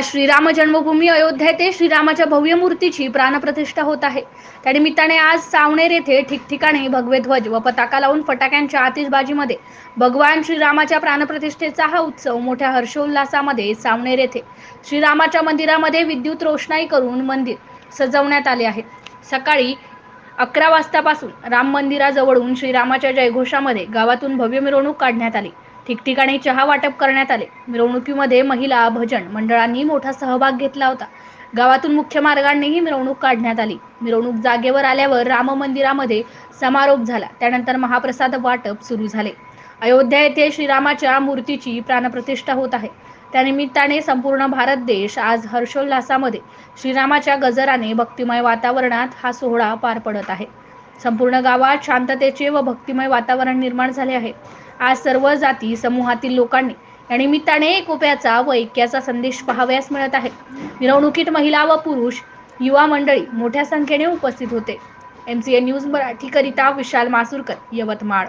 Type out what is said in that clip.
आज श्रीराम जन्मभूमी अयोध्या येथे श्रीरामाच्या भव्य मूर्तीची प्राणप्रतिष्ठा होत आहे. त्यानिमित्ताने आज सावनेर येथे ठिकठिकाणी भगवे ध्वज व पताका लावून फटाक्यांच्या आतिषबाजीमध्ये भगवान श्रीरामाच्या प्राणप्रतिष्ठेचा हा उत्सव मोठ्या हर्षोल्लासामध्ये सावणेर येथे श्रीरामाच्या मंदिरामध्ये विद्युत रोषणाई करून मंदिर सजवण्यात आले आहे. सकाळी अकरा वाजतापासून राम मंदिराजवळून श्रीरामाच्या जयघोषामध्ये गावातून भव्य मिरवणूक काढण्यात आली. ठिकठिकाणी चहा वाटप करण्यात आले. मिरवणुकीमध्ये महिला भजन मंडळांनी मोठा सहभाग घेतला होता. गावातून मुख्य मार्गांनीही मिरवणूक काढण्यात आली. मिरवणूक जागेवर आल्यावर राम मंदिरामध्ये समारोप झाला. त्यानंतर महाप्रसाद वाटप सुरू झाले. अयोध्या येथे श्रीरामाच्या मूर्तीची प्राणप्रतिष्ठा होत आहे. त्यानिमित्ताने संपूर्ण भारत देश आज हर्षोल्लासामध्ये. श्रीरामाच्या गजराने भक्तिमय वातावरणात हा सोहळा पार पडत आहे. संपूर्ण गावात शांततेचे व भक्तिमय वातावरण निर्माण झाले आहे. आज सर्व जाती समूहातील लोकांनी या निमित्ताने एकोप्याचा व ऐक्याचा संदेश पाहावयास मिळत आहे. मिरवणुकीत महिला व पुरुष युवा मंडळी मोठ्या संख्येने उपस्थित होते. एम सी ए न्यूज मराठीकरिता विशाल मासुरकर यवतमाळ.